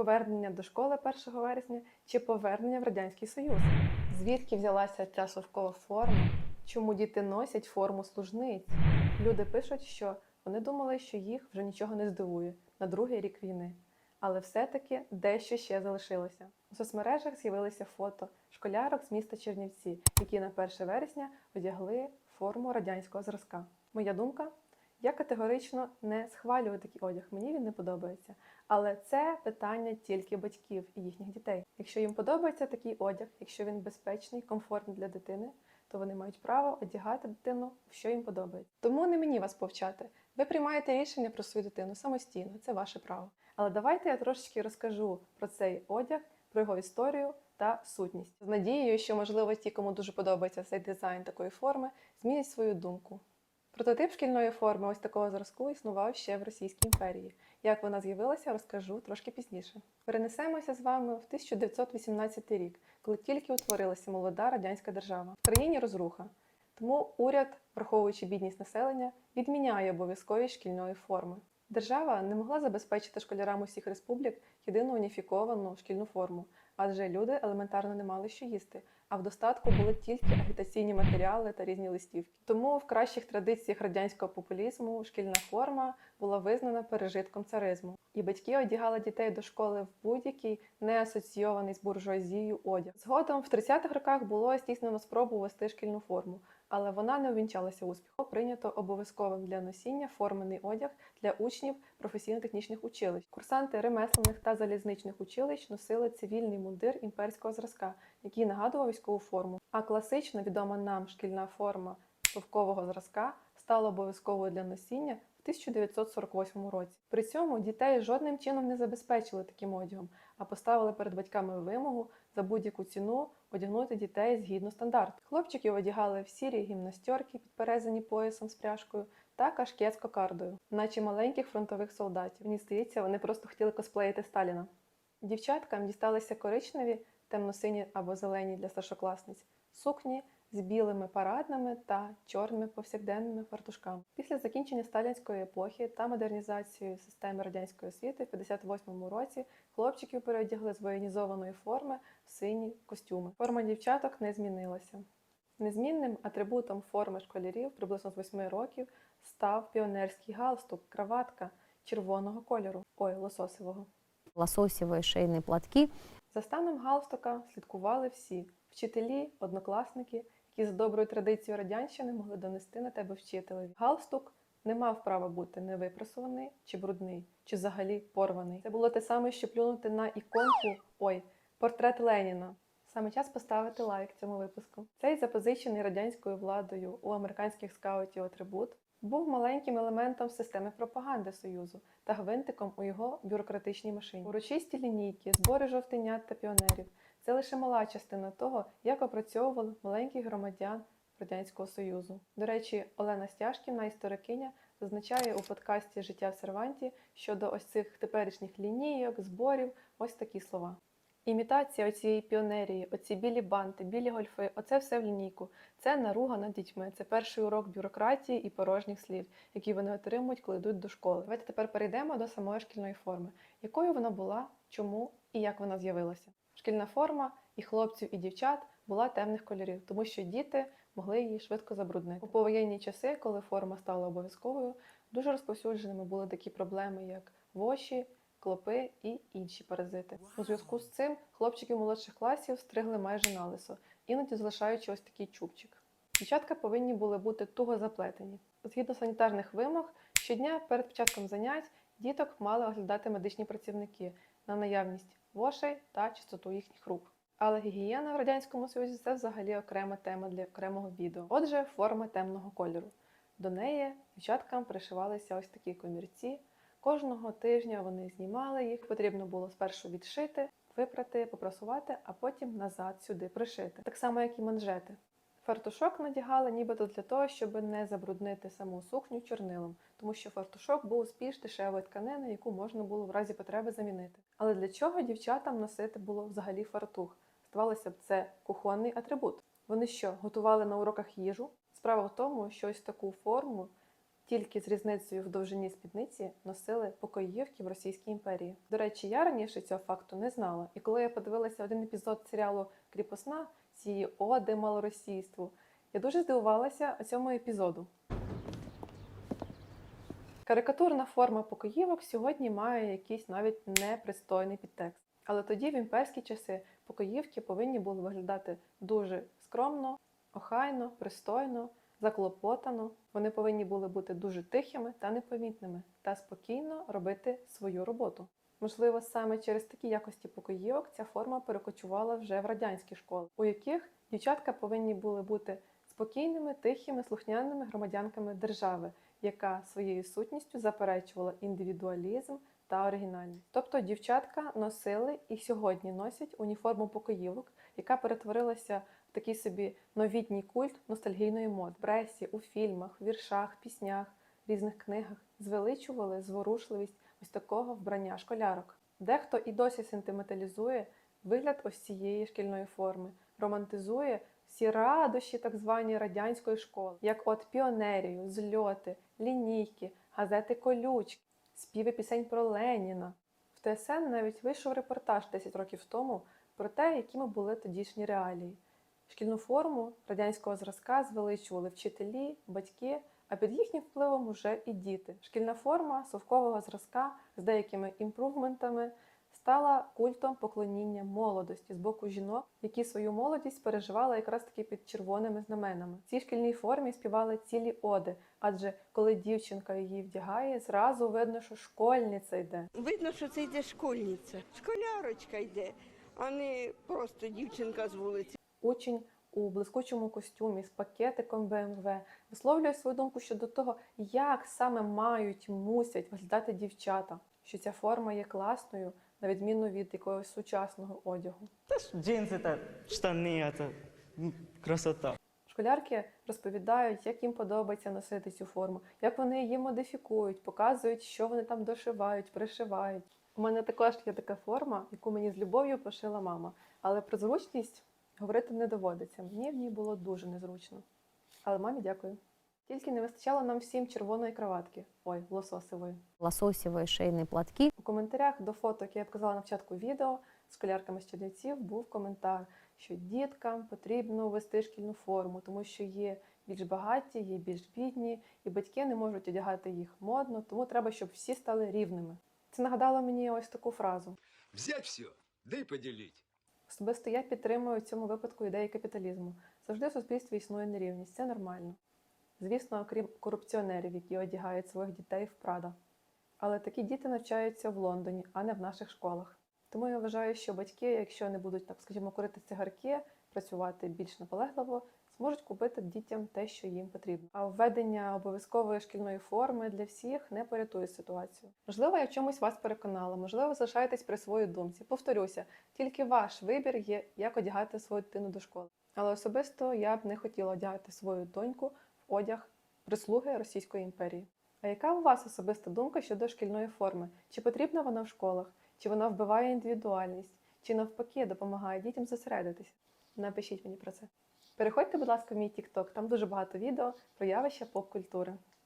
Повернення до школи 1 вересня чи повернення в Радянський Союз? Звідки взялася ця совкова форма? Чому діти носять форму служниць? Люди пишуть, що вони думали, що їх вже нічого не здивує на другий рік війни. Але все-таки дещо ще залишилося. У соцмережах з'явилися фото школярок з міста Чернівці, які на 1 вересня одягли форму радянського зразка. Моя думка, я категорично не схвалюю такий одяг, мені він не подобається. Але це питання тільки батьків і їхніх дітей. Якщо їм подобається такий одяг, якщо він безпечний, комфортний для дитини, то вони мають право одягати дитину, що їм подобається. Тому не мені вас повчати. Ви приймаєте рішення про свою дитину самостійно, це ваше право. Але давайте я трошечки розкажу про цей одяг, про його історію та сутність. З надією, що, можливо, ті, кому дуже подобається цей дизайн такої форми, змінять свою думку. Прототип шкільної форми ось такого зразку існував ще в Російській імперії. Як вона з'явилася, розкажу трошки пізніше. Перенесемося з вами в 1918 рік, коли тільки утворилася молода радянська держава. В країні розруха. Тому уряд, враховуючи бідність населення, відміняє обов'язковість шкільної форми. Держава не могла забезпечити школярам усіх республік єдину уніфіковану шкільну форму, адже люди елементарно не мали що їсти, а в достатку були тільки агітаційні матеріали та різні листівки. Тому в кращих традиціях радянського популізму шкільна форма була визнана пережитком царизму, і батьки одягали дітей до школи в будь-який не асоційований з буржуазією одяг. Згодом в 30-х роках було здійснено спробу ввести шкільну форму, але вона не увінчалася успіхом. Прийнято обов'язковим для носіння формений одяг для учнів професійно-технічних училищ. Курсанти ремеслених та залізничних училищ носили цивільний мундир імперського зразка, який нагадував військову форму. А класично відома нам шкільна форма шовкового зразка стала обов'язковою для носіння в 1948 році. При цьому дітей жодним чином не забезпечили таким одягом, а поставили перед батьками вимогу за будь-яку ціну одягнути дітей згідно стандарту. Хлопчиків одягали в сірі гімнастерки, підперезані поясом з пряжкою, та кашкет з кокардою, наче маленьких фронтових солдатів. Мені здається, вони просто хотіли косплеїти Сталіна. Дівчаткам дісталися коричневі, темно-сині або зелені для старшокласниць, сукні з білими парадними та чорними повсякденними фартушками. Після закінчення сталінської епохи та модернізації системи радянської освіти в 58-му році хлопчиків переодягли з воєнізованої форми в сині костюми. Форма дівчаток не змінилася. Незмінним атрибутом форми школярів приблизно з 8 років став піонерський галстук, краватка червоного кольору, ой, лососевого. лососевые шейные платки. За станом галстука слідкували всі вчителі, однокласники, які з доброю традицією радянщини могли донести на тебе вчителеві. Галстук не мав права бути невипрасуваний чи брудний, чи взагалі порваний. Це було те саме, що плюнути на іконку, ой, портрет Леніна. Саме час поставити лайк цьому випуску. Цей запозичений радянською владою у американських скаутів атрибут був маленьким елементом системи пропаганди Союзу та гвинтиком у його бюрократичній машині. Урочисті лінійки, збори жовтенят та піонерів це лише мала частина того, як опрацьовували маленьких громадян Радянського Союзу. До речі, Олена Стяжкіна, історикиня, зазначає у подкасті Життя в серванті щодо ось цих теперішніх лінійок, зборів, ось такі слова. Імітація оцієї піонерії, оці білі банти, білі гольфи, оце все в лінійку. Це наруга над дітьми. Це перший урок бюрократії і порожніх слів, які вони отримують, коли йдуть до школи. Давайте тепер перейдемо до самої шкільної форми. Якою вона була, чому і як вона з'явилася? Шкільна форма і хлопців, і дівчат була темних кольорів, тому що діти могли її швидко забруднити. У повоєнні часи, коли форма стала обов'язковою, дуже розповсюдженими були такі проблеми, як воші, клопи і інші паразити. У зв'язку з цим хлопчиків молодших класів стригли майже налисо, іноді залишаючи ось такий чубчик. Дівчатка повинні були бути туго заплетені. Згідно санітарних вимог, щодня перед початком занять діток мали оглядати медичні працівники на наявність вошей та чистоту їхніх рук. Але гігієна в радянському союзі це взагалі окрема тема для окремого відео. Отже, форма темного кольору. До неї дівчаткам пришивалися ось такі комірці. Кожного тижня вони знімали їх. Потрібно було спершу відшити, випрати, попрасувати, а потім назад сюди пришити. Так само, як і манжети. Фартушок надягали нібито для того, щоб не забруднити саму сукню чорнилом, тому що фартушок був з більш дешевої тканини, яку можна було в разі потреби замінити. Але для чого дівчатам носити було взагалі фартух? Здавалося б, це кухонний атрибут. Вони що, готували на уроках їжу? Справа в тому, що ось таку форму тільки з різницею в довжині спідниці носили покоївки в Російській імперії. До речі, я раніше цього факту не знала. І коли я подивилася один епізод серіалу Кріпосна цієї оди малоросійству, я дуже здивувалася цьому епізоду. Карикатурна форма покоївок сьогодні має якийсь навіть непристойний підтекст. Але тоді, в імперські часи, покоївки повинні були виглядати дуже скромно, охайно, пристойно, заклопотано. Вони повинні були бути дуже тихими та непомітними та спокійно робити свою роботу. Можливо, саме через такі якості покоївок ця форма перекочувала вже в радянські школи, у яких дівчатка повинні були бути спокійними, тихими, слухняними громадянками держави, яка своєю сутністю заперечувала індивідуалізм та оригінальність. Тобто дівчатка носили і сьогодні носять уніформу покоївок, яка перетворилася в такий собі новітній культ ностальгійної моди. В пресі, у фільмах, віршах, піснях, різних книгах звеличували зворушливість ось такого вбрання школярок. Дехто і досі сентименталізує вигляд ось цієї шкільної форми, романтизує всі радощі так звані радянської школи, як от піонерію, зльоти, лінійки, газети колючки, співи пісень про Леніна. В ТСН навіть вийшов репортаж 10 років тому про те, якими були тодішні реалії. Шкільну форму радянського зразка звеличували вчителі, батьки, а під їхнім впливом уже і діти. Шкільна форма совкового зразка з деякими імпрувментами стала культом поклоніння молодості з боку жінок, які свою молодість переживали якраз таки під червоними знаменами. В цій шкільній формі співали цілі оди, адже коли дівчинка її вдягає, зразу видно, що школьниця йде. Видно, що це йде школьниця. Школярочка йде, а не просто дівчинка з вулиці. Учень у блискучому костюмі з пакетиком БМВ висловлює свою думку щодо того, як саме мають мусять виглядати дівчата, що ця форма є класною, на відміну від якогось сучасного одягу. Та ж джинсы это, штаны это, ну, красота. Школярки розповідають, як їм подобається носити цю форму, як вони її модифікують, показують, що вони там дошивають, пришивають. У мене також є така форма, яку мені з любов'ю пошила мама. Але про зручність говорити не доводиться. Мені в ній було дуже незручно. Але мамі дякую. Тільки не вистачало нам всім червоної краватки. Ой, лососевої. лососевые шейные платки. У коментарях до фото, яке я показала на початку відео з школярками з Чернівців, був коментар, що діткам потрібно вести шкільну форму, тому що є більш багаті, є більш бідні, і батьки не можуть одягати їх модно, тому треба, щоб всі стали рівними. Це нагадало мені ось таку фразу. Взять все, да и поделить. Особисто я підтримую в цьому випадку ідеї капіталізму. Завжди в суспільстві існує нерівність, це нормально. Звісно, окрім корупціонерів, які одягають своїх дітей в Прада. Але такі діти навчаються в Лондоні, а не в наших школах. Тому я вважаю, що батьки, якщо не будуть, так скажімо, курити цигарки, працювати більш наполегливо, зможуть купити дітям те, що їм потрібно. А введення обов'язкової шкільної форми для всіх не порятує ситуацію. Можливо, я в чомусь вас переконала, можливо, залишаєтесь при своїй думці. Повторюся, тільки ваш вибір є, як одягати свою дитину до школи. Але особисто я б не хотіла одягати свою доньку одяг прислуги Російської імперії. А яка у вас особиста думка щодо шкільної форми? Чи потрібна вона в школах? Чи вона вбиває індивідуальність? Чи навпаки допомагає дітям зосередитися? Напишіть мені про це. Переходьте, будь ласка, в мій TikTok, там дуже багато відео про явища поп-культури.